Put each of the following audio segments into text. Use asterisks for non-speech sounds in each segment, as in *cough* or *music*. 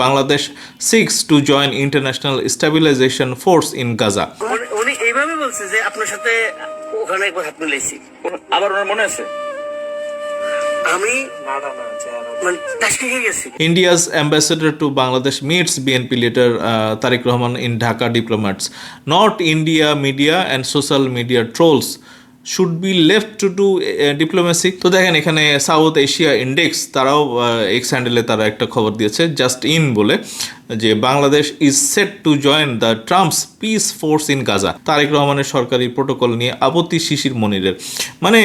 Bangladesh six to join international stabilisation force in Gaza উনি- এইভাবে বলছে যে আপনার সাথে ওখানে একবার হাত মিলাইছি আবার ওনার মনে আছে আমি মানে India's ambassador to Bangladesh meets BNP leader uh, Tariq Rahman in Dhaka diplomats. Not India media and social media trolls should be left to to diplomacy তো দেখেন এখানে সাউথ এশিয়া ইন্ডেক্স তারাও এক্স হ্যান্ডেলে তারা একটা খবর দিয়েছে জাস্ট ইন বলে, যে Bangladesh is set to join the Trump's peace force in Gaza Tarek রহমানের সরকারি প্রোটোকল নিয়ে আপত্তি শিশির মনিরের। মানে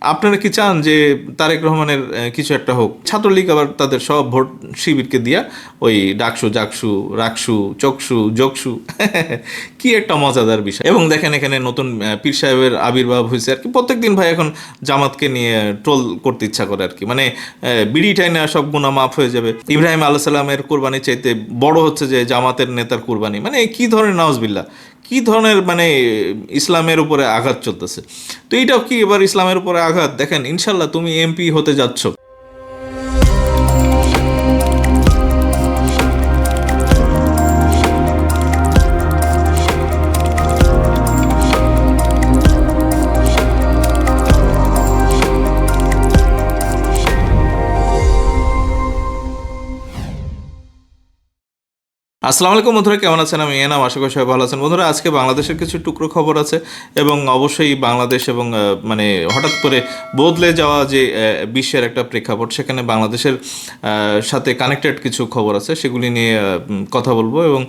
আপনারা কি চান যে তারেক রহমানের কিছু একটা হোক? ছাত্রলীগ আবার তাদের সব ভোট শিবিরকে দিয়া ওই ডাকসু, জাকসু, রাকসু, চকসু, জকসু, *laughs* কি একটা মজাদার বিষয়। এবং দেখেন এখানে নতুন পীর সাহেবের আবির্ভাব হয়েছে আর কি। প্রত্যেকদিন ভাই এখন জামাতকে নিয়ে ট্রোল করতে ইচ্ছা করে আর কি। মানে বিড়ি টাইনা সব গুণা মাফ হয়ে যাবে। ইব্রাহিম আল্লাহ সাল্লামের কোরবানি চাইতে বড় হচ্ছে যে জামাতের নেতার কোরবানি। মানে কি ধরনের নওয়াজবিল্লা কি ধরনের মানে ইসলামের উপরে আঘাত চলতেছে? তো এইটাও কি এবার ইসলামের উপরে আঘাত? দেখেন ইনশাল্লাহ তুমি এমপি হতে যাচ্ছ। আসসালামু আলাইকুম বন্ধুরা, কেমন আছেন? আমি এনাম, আশা করি সবাই ভালো আছেন। বন্ধুরা, আজকে বাংলাদেশের কিছু টুকরো খবর আছে এবং অবশ্যই বাংলাদেশ এবং মানে হঠাৎ করে বদলে যাওয়া যে বিশ্বের একটা প্রেক্ষাপট, সেখানে বাংলাদেশের সাথে কানেক্টেড কিছু খবর আছে, সেগুলি নিয়ে কথা বলব এবং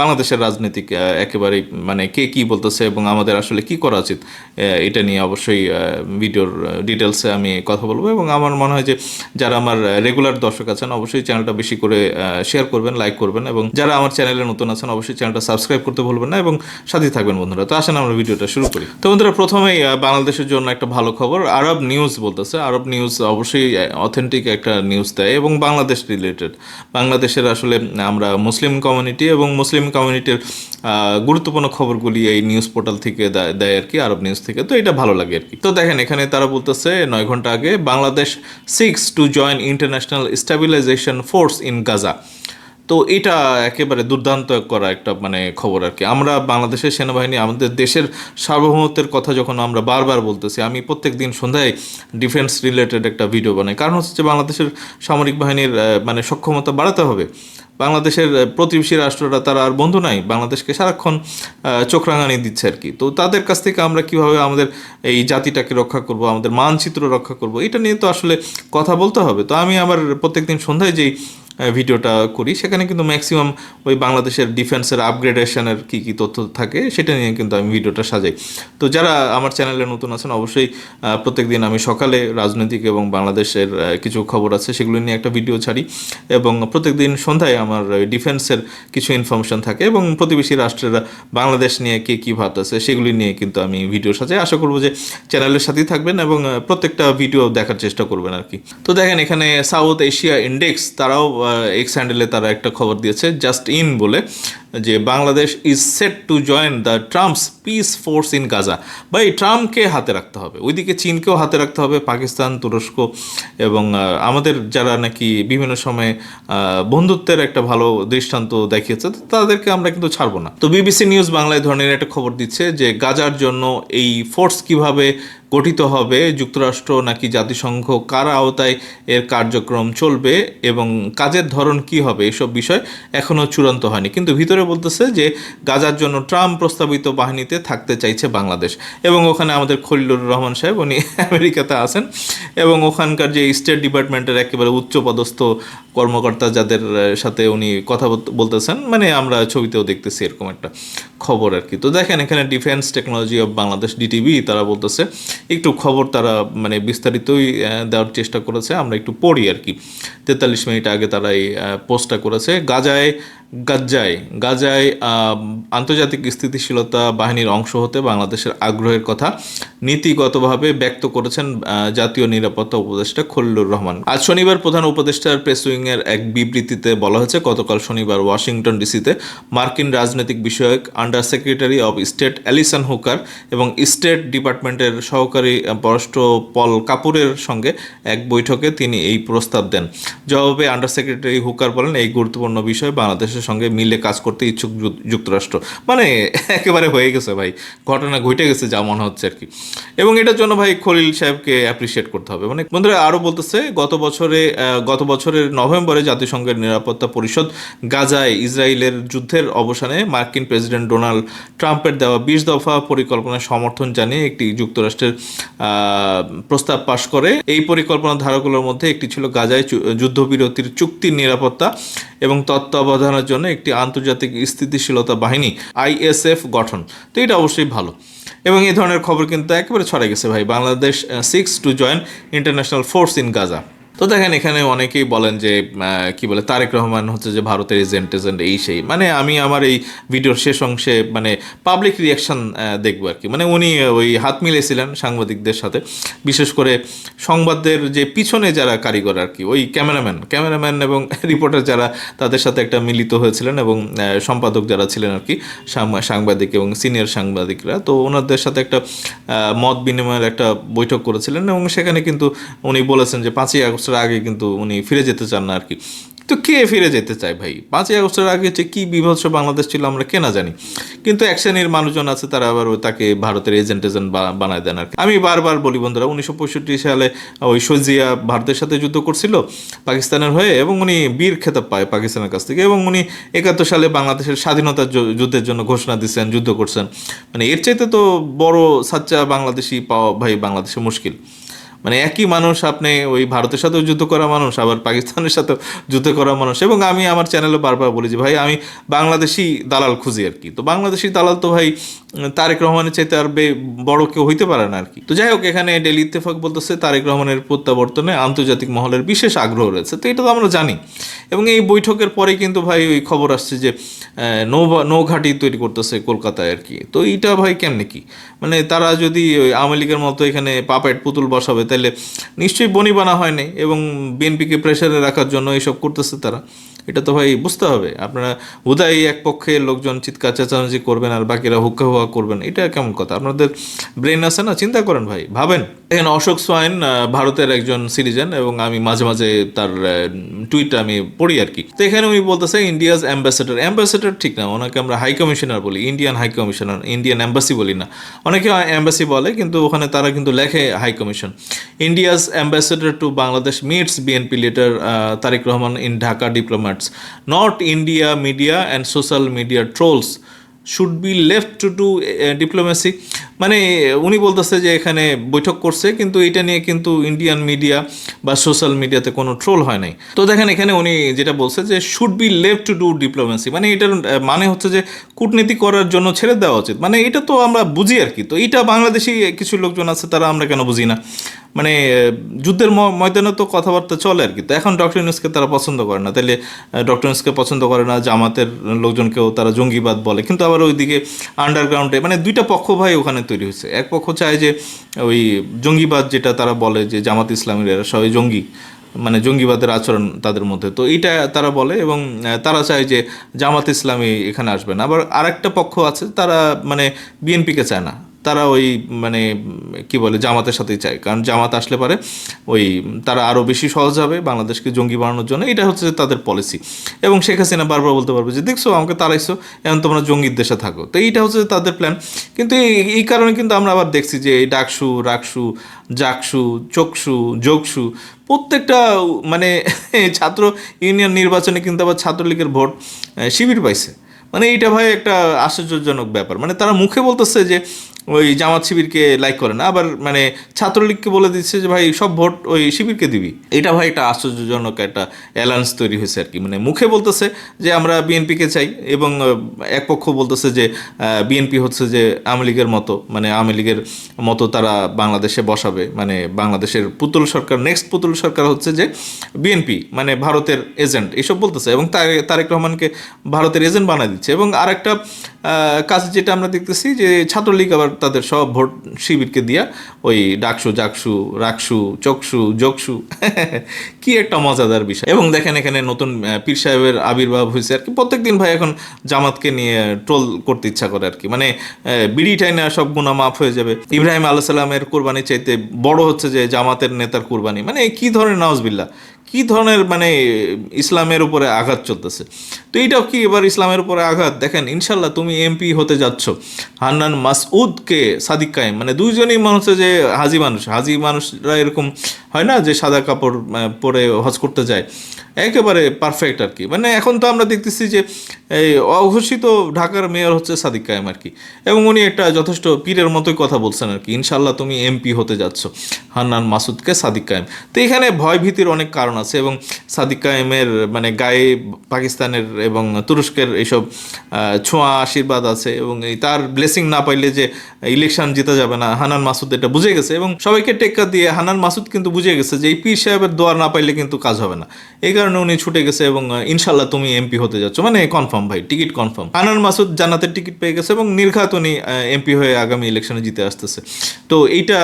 বাংলাদেশের রাজনীতিক একেবারেই মানে কে কি বলতেছে এবং আমাদের আসলে কি করা উচিত এটা নিয়ে অবশ্যই ভিডিওর ডিটেলসে আমি কথা বলব এবং আমার মনে হয় যে, যারা আমার রেগুলার দর্শক আছেন, অবশ্যই চ্যানেলটা বেশি করে শেয়ার করবেন লাইক করবেন এবং যারা আমার চ্যানেলে নতুন আছেন, অবশ্যই চ্যানেলটা সাবস্ক্রাইব করতে ভুলবেন না এবং সাথে থাকবেন বন্ধুরা। তো আসেন আমরা ভিডিওটা শুরু করি। তো বন্ধুরা, প্রথমেই বাংলাদেশের জন্য একটা ভালো খবর, আরব নিউজ বলতেছে। আরব নিউজ অবশ্যই অথেন্টিক একটা নিউজ দেয় এবং বাংলাদেশ রিলেটেড বাংলাদেশের আসলে, আমরা মুসলিম কমিউনিটি এবং মুসলিম কমিউনিটির গুরুত্বপূর্ণ খবরগুলি এই নিউজ পোর্টাল থেকে দেয়- আর কি, আরব নিউজ থেকে। তো এটা ভালো লাগে আর কি। তো দেখেন, এখানে তারা বলতেছে, নয় ঘণ্টা আগে Bangladesh six to join international stabilisation force in Gaza তো এটা একেবারে দুর্দান্ত করা একটা মানে খবর আর কি। আমরা বাংলাদেশের সেনাবাহিনী, আমাদের দেশের সার্বভৌমত্বের কথা যখন আমরা বারবার বলতেছি, আমি প্রত্যেক দিন সন্ধ্যায় ডিফেন্স রিলেটেড একটা ভিডিও বানাই। কারণ হচ্ছে বাংলাদেশের সামরিক বাহিনীর মানে সক্ষমতা বাড়াতে হবে। বাংলাদেশের প্রতিবেশী রাষ্ট্ররা তারা আর বন্ধু নাই, বাংলাদেশকে সারাক্ষণ চোখ রাঙানি দিচ্ছে আর কি। তো তাদের কাছ থেকে আমরা কীভাবে আমাদের এই জাতিটাকে রক্ষা করব, আমাদের মানচিত্র রক্ষা করব, এটা নিয়ে তো আসলে কথা বলতে হবে। তো আমি আমার প্রত্যেকদিন সন্ধ্যায় যেই ভিডিওটা করি। সেখানে কিন্তু ম্যাক্সিমাম ওই বাংলাদেশের ডিফেন্সের আপগ্রেডেশনের কী কী তথ্য থাকে সেটা নিয়ে কিন্তু আমি ভিডিওটা সাজাই। তো যারা আমার চ্যানেলে নতুন আছেন, অবশ্যই প্রত্যেক দিন আমি সকালে রাজনৈতিক এবং বাংলাদেশের কিছু খবর আছে সেগুলো নিয়ে একটা ভিডিও ছাড়ি এবং প্রত্যেক দিন সন্ধ্যায় আমার ডিফেন্সের কিছু ইনফরমেশন থাকে এবং প্রতিবেশী রাষ্ট্রেরা বাংলাদেশ নিয়ে কে কী ভাত আছে সেগুলি নিয়ে কিন্তু আমি ভিডিও সাজাই। আশা করব যে চ্যানেলের সাথেই থাকবেন এবং প্রত্যেকটা ভিডিও দেখার চেষ্টা করবেন আর কি। তো দেখেন এখানে সাউথ এশিয়া ইন্ডেক্স তারাও এক্স হ্যান্ডেলে তারা একটা খবর দিয়েছে জাস্ট ইন বলে, যে Bangladesh is set to join the Trump's peace force in Gaza বা এই ট্রাম্পকে হাতে রাখতে হবে। ওইদিকে চীনকেও হাতে রাখতে হবে, পাকিস্তান, তুরস্ক এবং আমাদের যারা নাকি বিভিন্ন সময়ে বন্ধুত্বের একটা ভালো দৃষ্টান্ত দেখিয়েছে, তাদেরকে আমরা কিন্তু ছাড়বো না। তো বিবিসি নিউজ বাংলায় ধরনের একটা খবর দিচ্ছে যে গাজার জন্য এই ফোর্স কীভাবে গঠিত হবে, যুক্তরাষ্ট্র নাকি জাতিসংঘ, কার আওতায় এর কার্যক্রম চলবে এবং কাজের ধরন কি হবে এসব বিষয় এখনও চূড়ান্ত হয়নি। কিন্তু ভিতরে বলতেছে যে গাজার জন্য ট্রাম্প প্রস্তাবিত বাহিনীতে থাকতে চাইছে বাংলাদেশ এবং ওখানে আমাদের খলিলুর রহমান সাহেব, উনি *laughs* আমেরিকাতে আছেন এবং ওখানকার যে স্টেট ডিপার্টমেন্টের একেবারে উচ্চপদস্থ কর্মকর্তা যাদের সাথে উনি কথা বলতেছেন মানে আমরা ছবিতেও দেখতেছি এরকম একটা খবর আর কি। তো দেখেন এখানে defence technology of Bangladesh DTV তারা বলতেছে একটু খবর তারা মানে বিস্তারিতই দেওয়ার চেষ্টা করেছে। আমরা একটু পড়ি আর কি। তেতাল্লিশ মিনিট আগে তারা এই পোস্টটা করেছে। গাজায় গাজায় গাজায় আন্তর্জাতিক স্থিতিশীলতা বাহিনীর অংশ হতে বাংলাদেশের আগ্রহের কথা নীতিগতভাবে ব্যক্ত করেছেন জাতীয় নিরাপত্তা উপদেষ্টা খলিলুর রহমান। আজ শনিবার প্রধান উপদেষ্টার প্রেস উইংয়ের এক বিবৃতিতে বলা হয়েছে, গতকাল শনিবার ওয়াশিংটন ডিসিতে মার্কিন রাজনৈতিক বিষয়ক under secretary of state Allison Hooker এবং স্টেট ডিপার্টমেন্টের সহকারী পররাষ্ট্র পল কাপুরের সঙ্গে এক বৈঠকে তিনি এই প্রস্তাব দেন। জবাবে আন্ডার সেক্রেটারি হুকার বলেন, এই গুরুত্বপূর্ণ বিষয় বাংলাদেশের সঙ্গে মিলে কাজ করতে ইচ্ছুক যুক্তরাষ্ট্র। মানে একেবারে হয়ে গেছে ভাই। ঘটনা ঘটে গেছে যা মনে হচ্ছে আর কি। এবং এটার জন্য ভাই খলিল সাহেবকে অ্যাপ্রিসিয়েট করতে হবে। মানে বন্ধুরা আরও বলতেছে, গত বছরে গত বছরের নভেম্বরে জাতিসংঘের নিরাপত্তা পরিষদ গাজায় ইসরায়েলের যুদ্ধের অবসানে মার্কিন প্রেসিডেন্ট ডোনাল্ড ট্রাম্পের দেওয়া বিশ দফা পরিকল্পনার সমর্থন জানিয়ে একটি যুক্তরাষ্ট্রের প্রস্তাব পাশ করে। এই পরিকল্পনা ধারকগুলোর মধ্যে একটি ছিল গাজায় যুদ্ধবিরতির চুক্তির নিরাপত্তা এবং তত্ত্বাবধানের জন্য একটি আন্তর্জাতিক স্থিতিশীলতা বাহিনী, আইএসএফ, গঠন। তো এটা অবশ্যই ভালো। এবং এই ধরনের খবর কিন্তু একেবারে ছড়া গেছে ভাই। Bangladesh six to join international force in Gaza তো দেখেন, এখানে অনেকেই বলেন যে কি বলে, তারেক রহমান হচ্ছে যে ভারতের এজেন্ট এজেন্ট এই সেই। মানে আমি আমার এই ভিডিওর শেষ অংশে মানে পাবলিক রিয়াকশন দেখব আর কি। মানে উনি ওই হাত মিলেছিলেন সাংবাদিকদের সাথে। বিশেষ করে সংবাদদের যে পিছনে যারা কারিগর আর কি, ওই ক্যামেরাম্যান ক্যামেরাম্যান এবং *laughs* রিপোর্টার যারা, তাদের সাথে একটা মিলিত হয়েছিলেন এবং সম্পাদক যারা ছিলেন আর কি সাংবাদিক এবং সিনিয়র সাংবাদিকরা। তো ওনাদের সাথে একটা মত বিনিময়ের একটা বৈঠক করেছিলেন এবং সেখানে কিন্তু উনি বলেছেন যে পাঁচই আগস্টের আগে কিন্তু উনি ফিরে যেতে চান না আর কি তো কে ফিরে যেতে চায় ভাই? পাঁচই আগস্টের আগে যে কী বিভৎস বাংলাদেশ ছিল আমরা কে না জানি। কিন্তু এক শ্রেণির মানুষজন আছে, তারা আবার তাকে ভারতের এজেন্ট এজেন্ট বানায় দেন আর কি আমি বারবার বলি বন্ধুরা, উনিশশো পঁয়ষট্টি সালে ওই সজিয়া ভারতের সাথে যুদ্ধ করছিল পাকিস্তানের হয়ে এবং উনি বীর খেতাব পায় পাকিস্তানের কাছ থেকে এবং উনি একাত্তর সালে বাংলাদেশের স্বাধীনতার যুদ্ধের জন্য ঘোষণা দিচ্ছেন, যুদ্ধ করছেন। মানে এর চাইতে তো বড় সাচ্চা বাংলাদেশি পাওয়া ভাই বাংলাদেশে মুশকিল। মানে একই মানুষ আপনি ওই ভারতের সাথেও যুদ্ধ করা মানুষ, আবার পাকিস্তানের সাথেও যুদ্ধ করা মানুষ এবং আমি আমার চ্যানেলে বারবার বলি যে ভাই আমি বাংলাদেশি দালাল খুঁজি আর কি। তো বাংলাদেশি দালাল তো ভাই তারেক রহমানের চাইতে আর বে- বড় কেউ হইতে পারে না আর কি। তো যাই হোক, এখানে ডেলি ইত্তেফাক বলতেছে, তারেক রহমানের প্রত্যাবর্তনে আন্তর্জাতিক মহলের বিশেষ আগ্রহ রয়েছে। তো এটা তো আমরা জানি এবং এই বৈঠকের পরে কিন্তু ভাই ওই খবর আসছে যে নৌ নৌঘাটি তৈরি করতেছে কলকাতায় আর কি। তো এইটা ভাই কেমনে কি? মানে তারা যদি ওই আওয়ামী লীগের মতো এখানে পাপেট পুতুল বসাবে তাহলে নিশ্চয়ই বনিবানা হয়নি এবং বিএনপিকে প্রেশারে রাখার জন্য এইসব করতেছে তারা। এটা তো ভাই বুঝতে হবে। আপনারা উদয় এক পক্ষে লোকজন চিৎকার চেঁচামেচি করবেন আর বাকিরা হুক্কা হুয়া করবেন। এটা কেমন কথা? আপনাদের ব্রেন আছে না? চিন্তা করেন ভাই, ভাবেন। এখানে অশোক সোয়াইন ভারতের একজন সিটিজেন এবং আমি মাঝে মাঝে তার টুইট আমি পড়ি আর কি। তো এখানে উনি বলতেছে ইন্ডিয়াজ অ্যাম্বাসেডর। অ্যাম্বাসেডর ঠিক না, ওনাকে আমরা হাই কমিশনার বলি, Indian high commissioner, Indian embassy বলি না। অনেকে অ্যাম্বাসি বলে, কিন্তু ওখানে তারা কিন্তু লেখে high commission. India's ambassador to Bangladesh meets BNP leader Tarique Rahman in Dhaka not India media and social media trolls should be left to do uh, diplomacy. মানে উনি বলতেছে যে এখানে বৈঠক করছে, কিন্তু এটা নিয়ে কিন্তু ইন্ডিয়ান মিডিয়া বা সোশ্যাল মিডিয়াতে কোনো ট্রোল হয় নাই। তো দেখেন এখানে উনি যেটা বলছে যে should be left to do diplomacy মানে এটার মানে হচ্ছে যে, কূটনীতি করার জন্য ছেড়ে দেওয়া উচিত। মানে এটা তো আমরা বুঝি আর কি। তো এটা বাংলাদেশি কিছু লোকজন আছে, তারা আমরা কেন বুঝি না? মানে যুদ্ধের ময়দানে তো কথাবার্তা চলে আর কি। তো এখন ডক্টর ইউনুসকে তারা পছন্দ করে না। তাহলে ডক্টর ইউনুসকে পছন্দ করে না, জামাতের লোকজনকেও তারা জঙ্গিবাদ বলে। কিন্তু আবার ওইদিকে আন্ডারগ্রাউন্ডে মানে দুইটা পক্ষ ভাই ওখানে তৈরি হয়েছে। এক পক্ষ চায় যে ওই জঙ্গিবাদ যেটা তারা বলে যে জামাত ইসলামের এরা সবাই জঙ্গি মানে জঙ্গিবাদের আচরণ তাদের মধ্যে। তো এইটা তারা বলে এবং তারা চায় যে জামাত ইসলামী এখানে আসবে না। আবার আরেকটা পক্ষ আছে, তারা মানে বিএনপিকে চায় না। তারা ওই মানে কি বলে, জামাতের সাথেই চায়। কারণ জামাত আসলে পারে ওই, তারা আরও বেশি সহজ হবে বাংলাদেশকে জঙ্গি বানানোর জন্য। এটা হচ্ছে তাদের পলিসি এবং শেখ হাসিনা বারবার বলতে পারবে যে, দেখছ, আমাকে তারাইছো এখন তোমরা জঙ্গির দেশে থাকো। তো এইটা হচ্ছে তাদের প্ল্যান কিন্তু এই- এই কারণে কিন্তু আমরা আবার দেখছি যে, এই ডাকসু রাকসু জাকসু চকসু, যোগসু, প্রত্যেকটা মানে *laughs* ছাত্র ইউনিয়ন নির্বাচনে কিন্তু আবার ছাত্রলীগের ভোট শিবির পাইছে। মানে এইটা ভাই একটা আশ্চর্যজনক ব্যাপার। মানে তারা মুখে বলতেছে যে ওই জামাত শিবিরকে লাইক করে না। আবার মানে ছাত্রলীগকে বলে দিচ্ছে যে, ভাই, সব ভোট ওই শিবিরকে দিবি। এটা ভাই একটা আশ্চর্যজনক একটা অ্যালায়েন্স তৈরি হয়েছে আর কি। মানে মুখে বলতেছে যে, আমরা বিএনপিকে চাই। এবং এক পক্ষ বলতেছে যে বিএনপি হচ্ছে যে, আওয়ামী লীগের মতো। মানে আওয়ামী লীগের মতো তারা বাংলাদেশে বসাবে। মানে বাংলাদেশের পুতুল সরকার নেক্সট পুতুল সরকার হচ্ছে যে বিএনপি মানে ভারতের এজেন্ট এইসব বলতেছে এবং তারে- তারেক রহমানকে ভারতের এজেন্ট বানায় দিচ্ছে। এবং আরেকটা কাজ যেটা আমরা দেখতেছি যে, ছাত্রলীগ আবার তাদের সব ভোট শিবিরকে দিয়া ওই ডাকসু, জাকসু, রাকসু, চকসু, জকসু, *laughs* কি একটা মজাদার বিষয়। এবং দেখেন এখানে নতুন পীর সাহেবের আবির্ভাব হয়েছে আর কি। প্রত্যেকদিন ভাই এখন জামাতকে নিয়ে ট্রোল করতে ইচ্ছা করে আর কি। মানে বিড়ি টাইনা সব গুণা মাফ হয়ে যাবে। ইব্রাহিম আলাহ সাল্লামের কোরবানি চাইতে বড় হচ্ছে যে জামাতের নেতার কোরবানি। মানে কি ধরনের নওয়াজবিল্লা কি ধরনের মানে ইসলামের উপরে আঘাত চলতেছে? তো এইটাও কি এবার ইসলামের উপরে আঘাত? দেখেন ইনশাল্লাহ তুমি এমপি হতে যাচ্ছ। হান্নান মাসউদকে সাদিক কায়েম। মানে দুইজনই হচ্ছে যে হাজি মানুষ। হাজি মানুষরা এরকম হয় না যে সাদা কাপড় পরে হজ করতে যায়। একেবারে পারফেক্ট আর কি। মানে এখন তো আমরা দেখতেছি যে, এই অঘোষিত ঢাকার মেয়র হচ্ছে সাদিক কায়েম আর কি। এবং উনি একটা যথেষ্ট পীরের মতোই কথা বলছেন আর কি ইনশাল্লাহ তুমি এমপি হতে যাচ্ছ, হান্নান মাসুদকে সাদিক কায়েম। তো এখানে ভয় ভীতির অনেক কারণ আছে এবং সাদিক কায়েমের মানে গায়ে পাকিস্তানের এবং তুরস্কের এইসব ছোঁয়া আশীর্বাদ আছে এবং তার ব্লেসিং না পাইলে যে ইলেকশন জিতে যাবে না হানান মাসুদ এটা বুঝে গেছে এবং সবাইকে টেক্কা দিয়ে হানান মাসুদ কিন্তু বুঝে গেছে যে এই পীর সাহেবের দোয়ার না পাইলে কিন্তু কাজ হবে না। এই কারণে উনি ছুটে গেছে এবং ইনশাল্লাহ তুমি এমপি হতে যাচ্ছ। মানে কনফার্ম ভাই টিকিট কনফার্ম হানান মাসুদ জান্নাতের টিকিট পেয়ে গেছে এবং নির্ঘাত উনি এমপি হয়ে আগামী ইলেকশনে জিতে আসতেছে। তো এইটা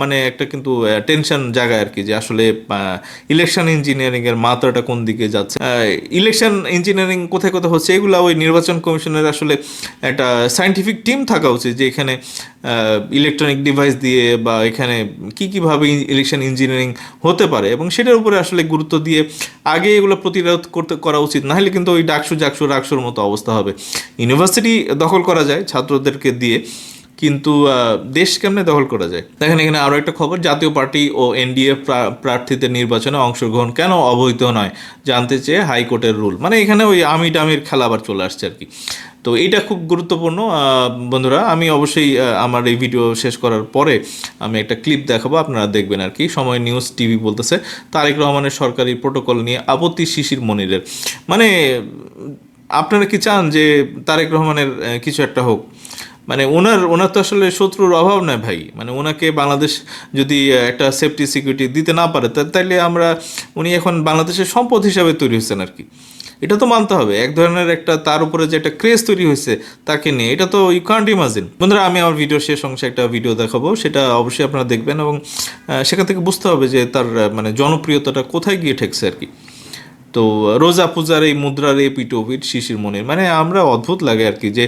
মানে একটা কিন্তু টেনশন জায়গা আর কি যে আসলে ইলেকশন ইঞ্জিনিয়ারিং এর মাত্রাটা কোন দিকে যাচ্ছে। ইলেকশন ইঞ্জিনিয়ারিং কোথায় কোথায় হচ্ছে, এগুলো ওই নির্বাচন কমিশনের আসলে একটা সায়েন্টিফিক টিম থাকা উচিত যে এখানে ইলেকট্রনিক ডিভাইস দিয়ে বা এখানে কি কীভাবে ইলেকশন ইঞ্জিনিয়ারিং হতে পারে এবং সেটার উপরে আসলে গুরুত্ব দিয়ে আগে এগুলো প্রতিরোধ করতে, করা উচিত। না হলে কিন্তু ওই ডাকসু, জাকসু, রাকসুর মতো অবস্থা হবে। ইউনিভার্সিটি দখল করা যায় ছাত্রদেরকে দিয়ে, কিন্তু দেশ কেমনে দখল করা যায়? দেখেন এখানে আরও একটা খবর, জাতীয় পার্টি ও এনডিএ প্রার্থীদের নির্বাচনে অংশগ্রহণ কেন অবৈধ নয় জানতে চেয়ে হাইকোর্টের রুল। মানে এখানে ওই আমি টামির খেলা আবার চলে আসছে আর কি। তো এইটা খুব গুরুত্বপূর্ণ বন্ধুরা। আমি অবশ্যই আমার এই ভিডিও শেষ করার পরে আমি একটা ক্লিপ দেখাবো, আপনারা দেখবেন আর কি। সময় নিউজ টিভি বলতেছে, তারেক রহমানের সরকারি প্রোটোকল নিয়ে আপত্তি শিশির মনিরের। মানে আপনারা কি চান যে তারেক রহমানের কিছু একটা হোক? মানে ওনার ওনার তো আসলে শত্রুর অভাব নাই ভাই। মানে ওনাকে বাংলাদেশ যদি একটা সেফটি সিকিউরিটি দিতে না পারে, তা- তাইলে আমরা, উনি এখন বাংলাদেশের সম্পদ হিসাবে তৈরি হয়েছেন আর কি। এটা তো মানতে হবে। এক ধরনের একটা তার উপরে যে একটা ক্রেজ তৈরি হয়েছে, তাকে নিয়ে। এটা তো ইউ কান্ট ইমাজিন বন্ধুরা, আমি আমার ভিডিও শেষ অংশে একটা ভিডিও দেখাবো। সেটা অবশ্যই আপনারা দেখবেন এবং সেখান থেকে বুঝতে হবে যে তার মানে জনপ্রিয়তাটা কোথায় গিয়ে ঠেকছে আর কি। তো, রোজা পূজার এই মুদ্রার এই পিটোপিট শিশির মনির মানে আমরা অদ্ভুত লাগে আর কি যে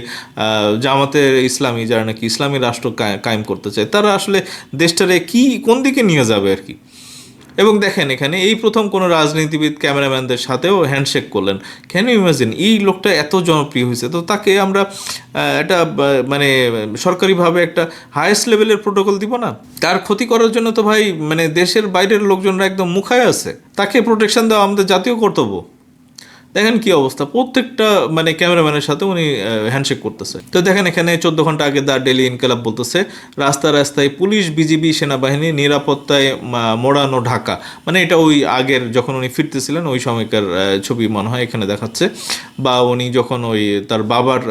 জামাতের ইসলামী যারা নাকি ইসলামী রাষ্ট্র কায়েম করতে চায়, তারা আসলে দেশটারে কি, কোন দিকে নিয়ে যাবে আর কি? এবং দেখেন এখানে এই প্রথম কোনো রাজনীতিবিদ ক্যামেরাম্যানদের সাথেও হ্যান্ডশেক করলেন। ক্যান ইউ ইমাজিন এই লোকটা এত জনপ্রিয় হয়েছে। তো তাকে আমরা এটা মানে সরকারিভাবে একটা হায়েস্ট লেভেলের প্রোটোকল দিব না? তার ক্ষতি করার জন্য তো ভাই মানে দেশের বাইরের লোকজনরা একদম মুখায় আছে। তাকে প্রোটেকশন দেওয়া আমাদের জাতীয় কর্তব্য। দেখেন কি অবস্থা। প্রত্যেকটা মানে ক্যামেরাম্যানের সাথে উনি হ্যান্ডশেক করতেছে। তো দেখেন এখানে চোদ্দ ঘণ্টা আগে দা ডেলি ইনকালাব বলতেছে, রাস্তা রাস্তায় পুলিশ, বিজিবি, সেনাবাহিনী, নিরাপত্তায় মোড়ানো ঢাকা। মানে এটা ওই আগের যখন উনি ফিরতেছিলেন, ওই সময়কার ছবি মনে হয় এখানে দেখাচ্ছে। বা উনি যখন ওই তার বাবার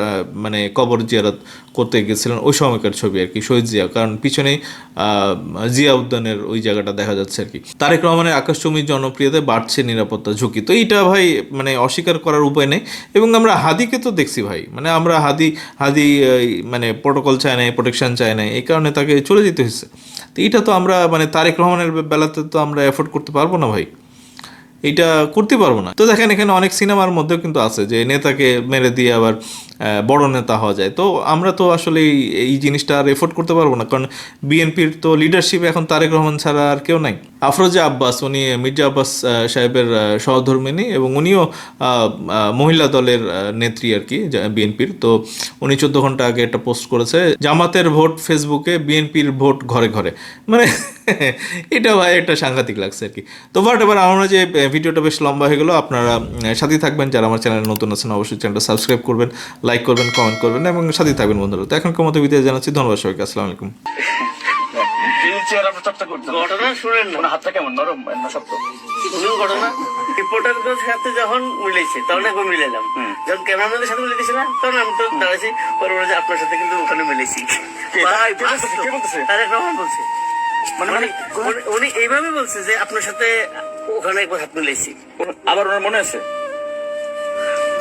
মানে কবর জিয়ারত করতে গেছিলেন ওই সময়কার ছবি আর কি শহীদ জিয়া। কারণ পিছনেই আহ, জিয়া উদ্যানের ওই জায়গাটা দেখা যাচ্ছে আর কি। তারেক রহমানের আকাশচুম্বী জনপ্রিয়তায় বাড়ছে নিরাপত্তা ঝুঁকি। তো এইটা ভাই মানে অস্বীকার করার উপায় নেই। এবং আমরা হাদিকে তো দেখছি ভাই মানে আমরা হাদি হাদি মানে প্রোটোকল চায় না প্রোটেকশন চায় না এই কারণে তাকে চলে যেতে হয়েছে। তো এইটা তো আমরা মানে তারেক রহমানের বেলাতে তো আমরা এফোর্ড করতে পারব না ভাই। এটা করতে পারব না। তো দেখেন, এখানে অনেক সিনেমার মধ্যেও কিন্তু আছে যে নেতাকে মেরে দিয়ে আবার বড় নেতা হওয়া যায়। তো আমরা তো আসলে এই- জিনিসটা আর এফোর্ড করতে পারব না। কারণ বিএনপির তো লিডারশিপ এখন তারেক রহমান ছাড়া আর কেউ নাই। আফরোজা আব্বাস, উনি মির্জা আব্বাস সাহেবের সহধর্মিনী এবং উনিও মহিলা দলের নেত্রী আর কি বিএনপির। তো উনি চোদ্দ ঘণ্টা আগে একটা পোস্ট করেছে, জামাতের ভোট ফেসবুকে বিএনপির ভোট ঘরে ঘরে। মানে এটা ভাই একটা সাংঘাতিক লাগছে আর কি। তো বাট এবার আমরা যে ভিডিওটা বেশ লম্বা হয়ে গেলো আপনারা সাথেই থাকবেন। যারা আমার চ্যানেলে নতুন আছেন অবশ্যই চ্যানেলটা সাবস্ক্রাইব করবেন লাইক করবেন কমেন্ট করবেন এবং সাথে থাকবেন বন্ধুরা। তো এখনকার মতো বিদায় জানাচ্ছি ধন্যবাদ সবাইকে আসসালামু আলাইকুম। আপনার ঘটনা শুনেন না। হাতটা কেমন? নরম না শক্ত। ঘটনা। রিপোর্টারদের সাথে যখন মিলেছে তখন একবার মিলালাম যখন ক্যামেরাম্যানের সাথে মিলেছে না তখন আমি তো দাঁড়াইছি পরে আপনার সাথে কিন্তু ওখানে মিলেছি। বলছে। মানে মানে উনি- এইভাবে বলছে যে আপনার সাথে ওখানে একবার হাত মিলেছি আবার ওনার মনে আছে?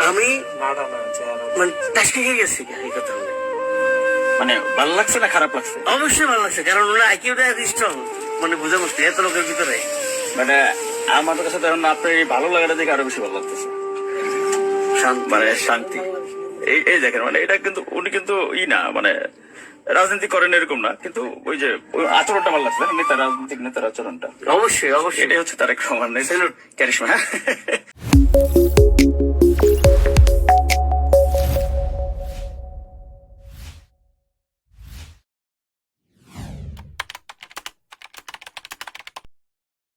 আমি মানে টাসকে গেছি এই কথা মানে ভালো লাগছে না খারাপ লাগছে? অবশ্যই ভালো লাগছে কারণ ওনার আইকিউটা স্ট্রং মানে বোঝা মুশকিল এত লোকের ভিতরে। মানে আমার কাছে তো আপনার এই ভালো লাগাটা দেখে আরও বেশি ভালো লাগতেছে। মানে শান্তি। এই এই দেখেন মানে এটা কিন্তু উনি কিন্তু ই না মানে রাজনীতি করেন এরকম না কিন্তু ওই যে ওই আচরণটা ভালো লাগছে নেতা রাজনৈতিক নেতার আচরণটা। অবশ্যই অবশ্যই। এটাই হচ্ছে তার একটা সমান ক্যারিশমা হ্যাঁ।